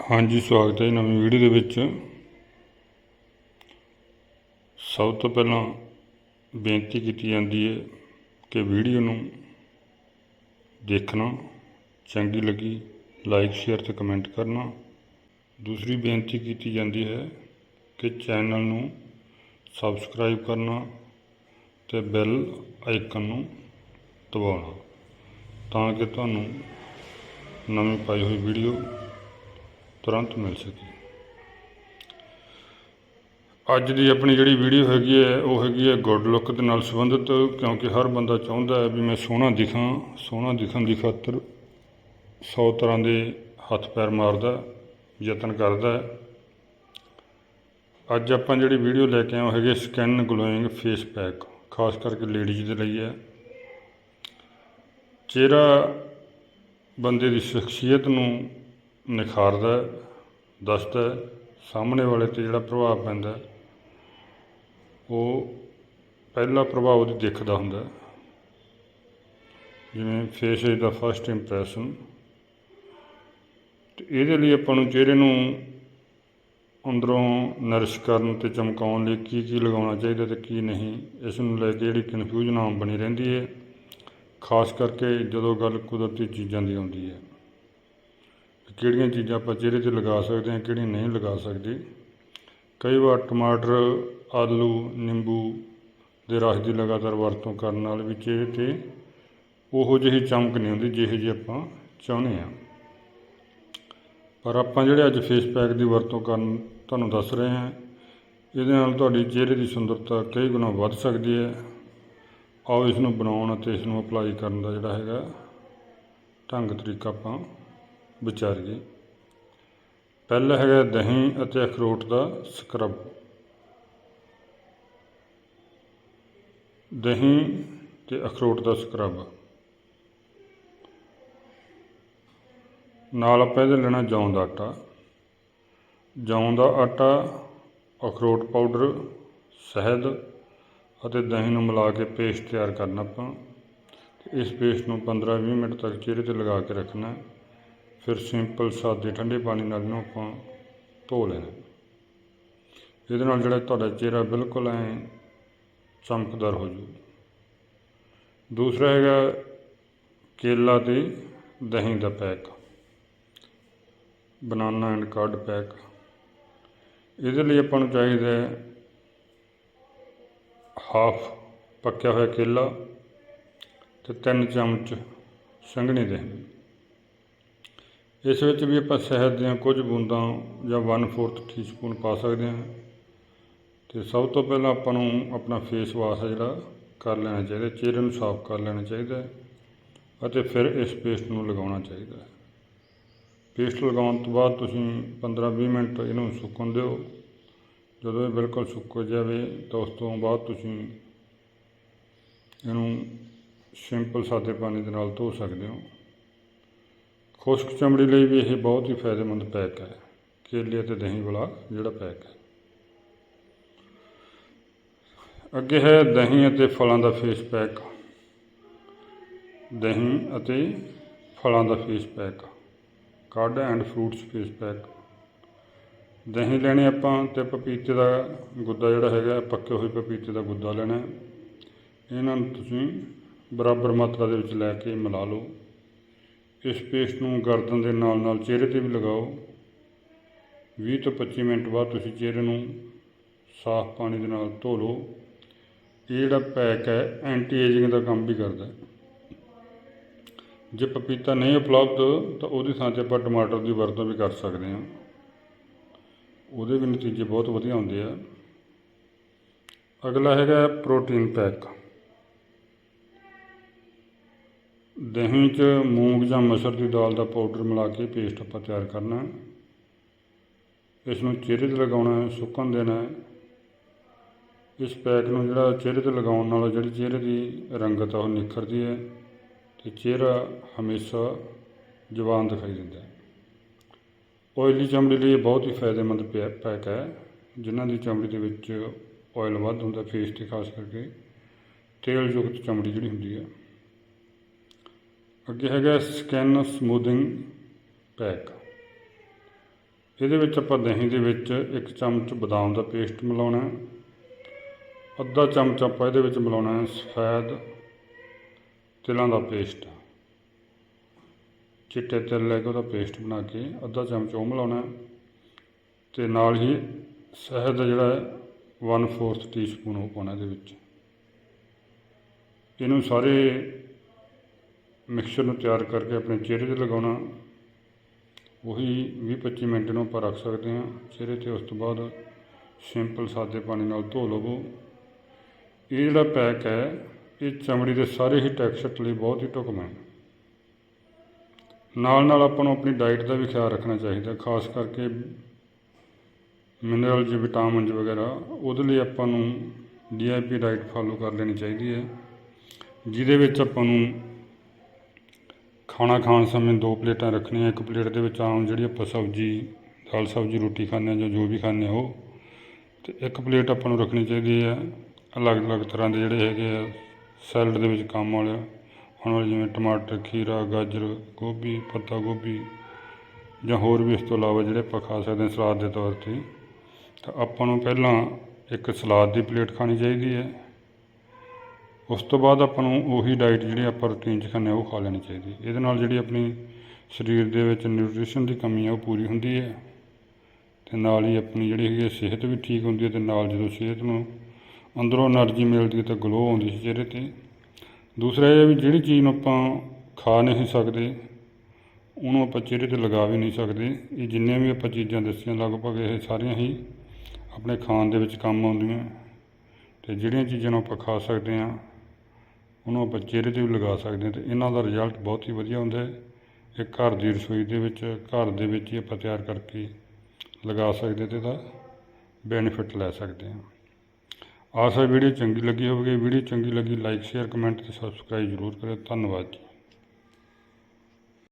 ਹਾਂਜੀ, ਸਵਾਗਤ ਹੈ ਜੀ ਨਵੀਂ ਵੀਡੀਓ ਦੇ ਵਿੱਚ। ਸਭ ਤੋਂ ਪਹਿਲਾਂ ਬੇਨਤੀ ਕੀਤੀ ਜਾਂਦੀ ਹੈ ਕਿ ਵੀਡੀਓ ਨੂੰ ਦੇਖਣਾ ਚੰਗੀ ਲੱਗੀ, ਲਾਈਕ, ਸ਼ੇਅਰ ਤੇ ਕਮੈਂਟ ਕਰਨਾ। ਦੂਸਰੀ ਬੇਨਤੀ ਕੀਤੀ ਜਾਂਦੀ ਹੈ ਕਿ ਚੈਨਲ ਨੂੰ ਸਬਸਕ੍ਰਾਈਬ ਕਰਨਾ ਤੇ ਬੈਲ ਆਈਕਨ ਨੂੰ ਦਬਾਉਣਾ ਤਾਂ ਕਿ ਤੁਹਾਨੂੰ ਨਵੀਂ ਪਾਈ ਹੋਈ ਵੀਡੀਓ ਤੁਰੰਤ ਮਿਲ ਸਕੇ। ਅੱਜ ਦੀ ਆਪਣੀ ਜਿਹੜੀ ਵੀਡੀਓ ਹੈਗੀ ਹੈ, ਉਹ ਹੈਗੀ ਹੈ ਗੁੱਡ ਲੁੱਕ ਦੇ ਨਾਲ ਸੰਬੰਧਿਤ, ਕਿਉਂਕਿ ਹਰ ਬੰਦਾ ਚਾਹੁੰਦਾ ਹੈ ਵੀ ਮੈਂ ਸੋਹਣਾ ਦਿਖਾਂ, ਸੋਹਣਾ ਦਿਖਣ ਦੀ ਖਾਤਰ 100 ਤਰ੍ਹਾਂ ਦੇ ਹੱਥ ਪੈਰ ਮਾਰਦਾ, ਯਤਨ ਕਰਦਾ ਅੱਜ ਆਪਾਂ ਜਿਹੜੀ ਵੀਡੀਓ ਲੈ ਕੇ ਆਏ ਉਹ ਹੈਗੇ ਸਕਿਨ ਗਲੋਇੰਗ ਫੇਸ ਪੈਕ ਖਾਸ ਕਰਕੇ ਲੇਡੀਜ਼ ਦੇ ਲਈ ਹੈ। ਚਿਹਰਾ ਬੰਦੇ ਦੀ ਸ਼ਖਸੀਅਤ ਨੂੰ ਨਿਖਾਰਦਾ ਦੱਸਦਾ ਸਾਹਮਣੇ ਵਾਲੇ ਤੇ ਜਿਹੜਾ ਪ੍ਰਭਾਵ ਪੈਂਦਾ ਉਹ ਪਹਿਲਾ ਪ੍ਰਭਾਵ ਉਹਦੀ ਦਿੱਖ ਦਾ ਹੁੰਦਾ ਜਿਵੇਂ face is the first impression ਤੇ ਇਹਦੇ ਲਈ ਆਪਾਂ ਨੂੰ ਚਿਹਰੇ ਨੂੰ ਅੰਦਰੋਂ ਨਰਿਸ਼ ਕਰਨ ਤੇ ਚਮਕਾਉਣ ਲਈ ਕੀ ਕੀ ਲਗਾਉਣਾ ਚਾਹੀਦਾ ਤੇ ਕੀ ਨਹੀਂ, ਇਸ ਨੂੰ ਲੈ ਕੇ ਜਿਹੜੀ ਕਨਫਿਊਜ਼ਨ ਆਮ ਬਣੀ ਰਹਿੰਦੀ ਹੈ। ਖਾਸ ਕਰਕੇ ਜਦੋਂ ਗੱਲ ਕੁਦਰਤੀ ਚੀਜ਼ਾਂ ਦੀ ਆਉਂਦੀ ਹੈ। ਕਿਹੜੀਆਂ ਚੀਜ਼ਾਂ ਆਪਾਂ ਚਿਹਰੇ ਤੇ ਲਗਾ ਸਕਦੇ ਹਾਂ, ਕਿਹੜੀਆਂ ਨਹੀਂ ਲਗਾ ਸਕਦੇ। ਕਈ ਵਾਰ ਟਮਾਟਰ, ਆਲੂ, ਨਿੰਬੂ ਦੇ ਰਸ ਦੀ ਲਗਾਤਾਰ ਵਰਤੋਂ ਕਰਨ ਨਾਲ ਵੀ ਚਿਹਰੇ ਤੇ ਉਹੋ ਜਿਹੀ ਚਮਕ ਨਹੀਂ ਹੁੰਦੀ ਜਿਹੋ ਜਿਹੀ ਆਪਾਂ ਚਾਹੁੰਦੇ ਹਾਂ। ਪਰ ਆਪਾਂ ਜਿਹੜੇ ਅੱਜ ਫੇਸ ਪੈਕ ਦੀ ਵਰਤੋਂ ਕਰਨ ਤੁਹਾਨੂੰ ਦੱਸ ਰਹੇ ਹਾਂ, ਇਹਦੇ ਨਾਲ ਤੁਹਾਡੀ ਚਿਹਰੇ ਦੀ ਸੁੰਦਰਤਾ ਕਈ ਗੁਣਾ ਵੱਧ ਸਕਦੀ ਹੈ। ਆਓ ਇਸ ਨੂੰ ਬਣਾਉਣ ਅਤੇ ਇਸ ਨੂੰ ਅਪਲਾਈ ਕਰਨ ਦਾ ਜਿਹੜਾ ਹੈਗਾ ਢੰਗ ਤਰੀਕਾ ਆਪਾਂ ਵਿਚਾਰੀਏ ਪਹਿਲਾ ਹੈਗਾ ਦਹੀਂ ਅਤੇ ਅਖਰੋਟ ਦਾ ਸਕਰਬ। ਦਹੀਂ ਤੇ ਅਖਰੋਟ ਦਾ ਸਕਰਬ। ਨਾਲ ਆਪਾਂ ਇਹਦੇ ਲੈਣਾ ਜੌਂ ਦਾ ਆਟਾ। ਜੌਂ ਦਾ ਆਟਾ, ਅਖਰੋਟ ਪਾਊਡਰ, ਸ਼ਹਿਦ ਅਤੇ ਦਹੀਂ ਨੂੰ ਮਿਲਾ ਕੇ ਪੇਸਟ ਤਿਆਰ ਕਰਨਾ ਆਪਾਂ। ਇਸ ਪੇਸਟ ਨੂੰ 15-20 ਮਿੰਟ ਤੱਕ ਚਿਹਰੇ ਤੇ ਲਗਾ ਕੇ ਰੱਖਣਾ। ਫਿਰ ਸਿੰਪਲ ਸਾਦੇ ਠੰਡੇ ਪਾਣੀ ਨਾਲ ਇਹਨੂੰ ਆਪਾਂ ਧੋ ਲੈਣਾ। ਇਹਦੇ ਨਾਲ ਜਿਹੜਾ ਤੁਹਾਡਾ ਚਿਹਰਾ ਬਿਲਕੁਲ ਐ ਚਮਕਦਾਰ ਹੋ ਜੂ ਦੂਸਰਾ ਹੈਗਾ ਕੇਲਾ ਤੇ ਦਹੀਂ ਦਾ pack. Banana and curd pack. ਇਹਦੇ ਲਈ ਆਪਾਂ ਨੂੰ ਚਾਹੀਦਾ ਹੈ ਹਾਫ ਪੱਕਿਆ ਹੋਇਆ ਕੇਲਾ ਤੇ ਤਿੰਨ ਚਮਚ ਸੰਘਣੀ ਦਹੀਂ। ਇਸ ਵਿੱਚ ਵੀ ਆਪਾਂ ਸ਼ਹਿਦ ਦੀਆਂ ਕੁਝ ਬੂੰਦਾਂ ਜਾਂ 1/4 ਟੀਸਪੂਨ ਪਾ ਸਕਦੇ ਹਾਂ। ਤੇ ਸਭ ਤੋਂ ਪਹਿਲਾਂ ਆਪਾਂ ਨੂੰ ਆਪਣਾ ਫੇਸ ਵਾਸ਼ ਜਿਹੜਾ, ਕਰ ਲੈਣਾ ਚਾਹੀਦਾ, ਚਿਹਰੇ ਨੂੰ ਸਾਫ਼ ਕਰ ਲੈਣਾ ਚਾਹੀਦਾ ਅਤੇ ਫਿਰ ਇਸ ਪੇਸਟ ਨੂੰ ਲਗਾਉਣਾ ਚਾਹੀਦਾ ਹੈ। ਪੇਸਟ ਲਗਾਉਣ ਤੋਂ ਬਾਅਦ ਤੁਸੀਂ 15-20 ਮਿੰਟ ਇਹਨੂੰ ਸੁੱਕਣ ਦਿਓ। ਜਦੋਂ ਇਹ ਬਿਲਕੁਲ ਸੁੱਕ ਜਾਵੇ ਤਾਂ ਉਸ ਤੋਂ ਬਾਅਦ ਤੁਸੀਂ ਇਹਨੂੰ ਸਿੰਪਲ ਸਾਦੇ ਪਾਣੀ ਦੇ ਨਾਲ ਧੋ ਸਕਦੇ ਹੋ। ਖੁਸ਼ਕ ਚਮੜੀ ਲਈ ਵੀ ਇਹ ਬਹੁਤ ਹੀ ਫਾਇਦੇਮੰਦ ਪੈਕ ਹੈ। ਕੇਲੇ ਅਤੇ ਦਹੀਂ ਵਾਲਾ ਜਿਹੜਾ ਪੈਕ ਹੈ। ਅੱਗੇ ਹੈ ਦਹੀਂ ਅਤੇ ਫਲਾਂ ਦਾ ਫੇਸ ਪੈਕ। ਦਹੀਂ ਅਤੇ ਫਲਾਂ ਦਾ face pack. Curd and fruits face pack. ਦਹੀਂ ਲੈਣੇ ਆਪਾਂ ਤੇ ਪਪੀਤੇ ਦਾ ਗੁੱਦਾ ਜਿਹੜਾ ਹੈਗਾ, ਪੱਕੇ ਹੋਏ ਪਪੀਤੇ ਦਾ ਗੁੱਦਾ ਲੈਣਾ ਇਹਨਾਂ ਨੂੰ ਤੁਸੀਂ ਬਰਾਬਰ ਮਾਤਰਾ ਦੇ ਵਿੱਚ ਲੈ ਕੇ ਮਿਲਾ ਲਓ। ਇਸ ਪੇਸਟ ਨੂੰ ਗਰਦਨ ਦੇ ਨਾਲ ਨਾਲ ਚਿਹਰੇ ਤੇ ਵੀ ਲਗਾਓ। 20 ਤੋਂ 25 ਮਿੰਟ ਬਾਅਦ ਤੁਸੀਂ ਚਿਹਰੇ ਨੂੰ ਸਾਫ਼ ਪਾਣੀ ਦੇ ਨਾਲ ਧੋ ਲਓ। ਇਹ ਜਿਹੜਾ ਪੈਕ ਹੈ ਐਂਟੀ ਏਜਿੰਗ ਦਾ ਕੰਮ ਵੀ ਕਰਦਾ ਹੈ। ਜੇ ਪਪੀਤਾ ਨਹੀਂ ਉਪਲਬਧ, ਤਾਂ ਉਹਦੀ ਥਾਂ 'ਤੇ ਆਪਾਂ ਟਮਾਟਰ ਦੀ ਵਰਤੋਂ ਵੀ ਕਰ ਸਕਦੇ ਹਾਂ। ਉਹਦੇ ਵੀ ਨਤੀਜੇ ਬਹੁਤ ਵਧੀਆ ਹੁੰਦੇ ਆ। ਅਗਲਾ ਹੈਗਾ ਪ੍ਰੋਟੀਨ ਪੈਕ। ਦਹੀਂ 'ਚ ਮੂੰਗ ਜਾਂ ਮਸਰ ਦੀ ਦਾਲ ਦਾ ਪਾਊਡਰ ਮਿਲਾ ਕੇ ਪੇਸਟ ਆਪਾਂ ਤਿਆਰ ਕਰਨਾ ਇਸ ਨੂੰ ਚਿਹਰੇ 'ਤੇ ਲਗਾਉਣਾ ਸੁੱਕਣ ਦੇਣਾ ਇਸ ਪੈਕ ਨੂੰ ਜਿਹੜਾ ਚਿਹਰੇ 'ਤੇ ਲਗਾਉਣ ਨਾਲ ਜਿਹੜੀ ਚਿਹਰੇ ਦੀ ਰੰਗਤ ਆ, ਉਹ ਨਿਖਰਦੀ ਹੈ ਤੇ ਚਿਹਰਾ ਹਮੇਸ਼ਾ ਜਵਾਨ ਦਿਖਾਈ ਦਿੰਦਾ ਹੈ। ਓਇਲੀ ਚਮੜੀ ਲਈ ਇਹ ਬਹੁਤ ਹੀ ਫਾਇਦੇਮੰਦ ਪੈ- ਪੈਕ ਹੈ। ਜਿਨ੍ਹਾਂ ਦੀ ਚਮੜੀ ਦੇ ਵਿੱਚ ਆਇਲ ਵੱਧ ਹੁੰਦਾ, ਫੇਸ ਤੇ ਖਾਸ ਕਰਕੇ ਤੇਲ ਯੁਕਤ ਚਮੜੀ ਜਿਹੜੀ ਹੁੰਦੀ ਹੈ। ਅੱਗੇ ਹੈਗਾ ਸਕਿਨ ਸਮੂਥਿੰਗ ਪੈਕ ਇਹਦੇ ਵਿੱਚ ਆਪਾਂ ਦਹੀਂ ਦੇ ਵਿੱਚ ਇੱਕ ਚਮਚ ਬਦਾਮ ਦਾ ਪੇਸਟ ਮਿਲਾਉਣਾ ਹੈ। ਅੱਧਾ ਚਮਚ ਆਪਾਂ ਇਹਦੇ ਵਿੱਚ ਮਿਲਾਉਣਾ ਹੈ ਸਫੈਦ ਤਿਲਾਂ ਦਾ ਪੇਸਟ ਚਿੱਟੇ ਤਿਲ ਲੈ ਕੇ ਉਹਦਾ ਪੇਸਟ ਬਣਾ ਕੇ ਅੱਧਾ ਚਮਚ ਉਹ ਮਿਲਾਉਣਾ ਹੈ। ਤੇ ਨਾਲ ਹੀ ਸ਼ਹਿਦ ਦਾ ਜਿਹੜਾ ਹੈ 1/4 ਟੀਸਪੂਨ ਉਹ ਪਾਉਣਾ ਇਹਦੇ ਵਿੱਚ। ਇਹਨੂੰ ਸਾਰੇ ਮਿਕਸਚਰ ਨੂੰ ਤਿਆਰ ਕਰਕੇ ਆਪਣੇ ਚਿਹਰੇ ਤੇ ਲਗਾਉਣਾ। ਉਹੀ 20-25 ਮਿੰਟ ਨੂੰ ਆਪਾਂ ਰੱਖ ਸਕਦੇ ਹਾਂ। ਚਿਹਰੇ ਤੇ ਉਸ ਤੋਂ ਬਾਅਦ ਸਿੰਪਲ ਸਾਦੇ ਪਾਣੀ ਨਾਲ ਧੋ ਲਵੋ। ਇਹ ਜਿਹੜਾ ਪੈਕ ਹੈ, ਇਹ ਚਮੜੀ ਦੇ ਸਾਰੇ ਹੀ ਟੈਕਸਚਰ ਲਈ ਬਹੁਤ ਹੀ ਢੁਕਵਾਂ ਹੈ। ਨਾਲ ਨਾਲ ਆਪਾਂ ਨੂੰ ਆਪਣੀ ਡਾਈਟ ਦਾ ਵੀ ਖਿਆਲ ਰੱਖਣਾ ਚਾਹੀਦਾ, ਖਾਸ ਕਰਕੇ ਮਿਨਰਲਸ ਵਿਟਾਮਿਨਸ ਵਗੈਰਾ, ਉਹਦੇ ਲਈ ਆਪਾਂ ਨੂੰ ਡੀਆਈਪੀ ਡਾਈਟ ਫਾਲੋ ਕਰ ਲੈਣੀ ਚਾਹੀਦੀ ਹੈ। ਜਿਹਦੇ ਵਿੱਚ ਆਪਾਂ ਨੂੰ ਖਾਣਾ ਖਾਣ ਸਮੇਂ ਦੋ ਪਲੇਟਾਂ ਰੱਖਣੀਆਂ, ਇੱਕ ਪਲੇਟ ਦੇ ਵਿੱਚ ਆਮ ਜਿਹੜੀ ਆਪਾਂ ਸਬਜ਼ੀ, ਦਾਲ ਸਬਜ਼ੀ, ਰੋਟੀ ਖਾਂਦੇ ਹਾਂ ਜਾਂ ਜੋ ਵੀ ਖਾਂਦੇ ਹਾਂ ਉਹ, ਤੇ ਇੱਕ ਪਲੇਟ ਆਪਾਂ ਨੂੰ ਰੱਖਣੀ ਚਾਹੀਦੀ ਹੈ। ਅਲੱਗ-ਅਲੱਗ ਤਰ੍ਹਾਂ ਦੇ ਜਿਹੜੇ ਹੈਗੇ ਆ ਸੈਲਡ ਦੇ ਵਿੱਚ ਕੰਮ ਵਾਲੇ ਹੁਣ ਵਾਲੇ ਜਿਵੇਂ ਟਮਾਟਰ, ਖੀਰਾ, ਗਾਜਰ, ਗੋਭੀ, ਪੱਤਾ ਗੋਭੀ ਜਾਂ ਹੋਰ ਵੀ ਇਸ ਤੋਂ ਇਲਾਵਾ ਜਿਹੜੇ ਆਪਾਂ ਖਾ ਸਕਦੇ ਹਾਂ ਸਲਾਦ ਦੇ ਤੌਰ ਤੇ। ਤਾਂ ਆਪਾਂ ਨੂੰ ਪਹਿਲਾਂ ਇੱਕ ਸਲਾਦ ਦੀ ਪਲੇਟ ਖਾਣੀ ਚਾਹੀਦੀ ਹੈ। ਉਸ ਤੋਂ ਬਾਅਦ ਆਪਾਂ ਨੂੰ ਉਹੀ ਡਾਈਟ ਜਿਹੜੀ ਆਪਾਂ ਰੂਟੀਨ 'ਚ ਖਾਂਦੇ ਆ ਉਹ ਖਾ ਲੈਣੀ ਚਾਹੀਦੀ ਇਹਦੇ ਨਾਲ ਜਿਹੜੀ ਆਪਣੀ ਸਰੀਰ ਦੇ ਵਿੱਚ ਨਿਊਟ੍ਰੀਸ਼ਨ ਦੀ ਕਮੀ ਆ, ਉਹ ਪੂਰੀ ਹੁੰਦੀ ਹੈ ਤੇ ਨਾਲ ਹੀ ਆਪਣੀ ਜਿਹੜੀ ਹੈਗੀ ਸਿਹਤ ਵੀ ਠੀਕ ਹੁੰਦੀ ਹੈ ਤੇ ਨਾਲ ਜਦੋਂ ਸਿਹਤ ਨੂੰ ਅੰਦਰੋਂ એનર્ਜੀ ਮਿਲਦੀ ਹੈ ਤਾਂ ਗਲੋ ਆਉਂਦੀ ਹੈ ਚਿਹਰੇ ਤੇ। ਦੂਸਰਾ ਇਹ ਹੈ ਵੀ ਜਿਹੜੀ ਚੀਜ਼ ਨੂੰ ਆਪਾਂ ਖਾ ਨਹੀਂ ਸਕਦੇ, ਉਹਨੂੰ ਆਪਾਂ ਚਿਹਰੇ ਤੇ ਲਗਾ ਵੀ ਨਹੀਂ ਸਕਦੇ। ਇਹ ਜਿੰਨੇ ਵੀ ਆਪਾਂ ਚੀਜ਼ਾਂ ਦੱਸੀਆਂ, ਲਗਭਗ ਇਹ ਸਾਰੀਆਂ ਹੀ ਆਪਣੇ ਖਾਣ ਦੇ ਵਿੱਚ ਕੰਮ ਆਉਂਦੀਆਂ। ਤੇ ਜਿਹੜੀਆਂ ਚੀਜ਼ਾਂ ਨੂੰ ਆਪਾਂ ਖਾ ਸਕਦੇ ਹਾਂ ਉਹਨੂੰ ਆਪਾਂ ਚਿਹਰੇ ਤੇ ਵੀ ਲਗਾ ਸਕਦੇ ਹਾਂ ਤੇ ਇਹਨਾਂ ਦਾ ਰਿਜ਼ਲਟ ਬਹੁਤ ਹੀ ਵਧੀਆ ਹੁੰਦਾ ਹੈ। ਇਹ ਘਰ ਦੀ ਰਸੋਈ ਦੇ ਵਿੱਚ, ਘਰ ਦੇ ਵਿੱਚ ਹੀ ਆਪਾਂ ਤਿਆਰ ਕਰਕੇ ਲਗਾ ਸਕਦੇ ਤੇ ਇਹਦਾ ਬੈਨੀਫਿਟ ਲੈ ਸਕਦੇ ਹਾਂ। ਆਸ ਹੈ ਵੀਡੀਓ ਚੰਗੀ ਲੱਗੀ ਹੋਵੇਗੀ, ਵੀਡੀਓ ਚੰਗੀ ਲੱਗੀ ਲਾਈਕ ਸ਼ੇਅਰ ਕਮੈਂਟ ਤੇ ਸਬਸਕ੍ਰਾਈਬ ਜ਼ਰੂਰ ਕਰਿਓ। ਧੰਨਵਾਦ ਜੀ।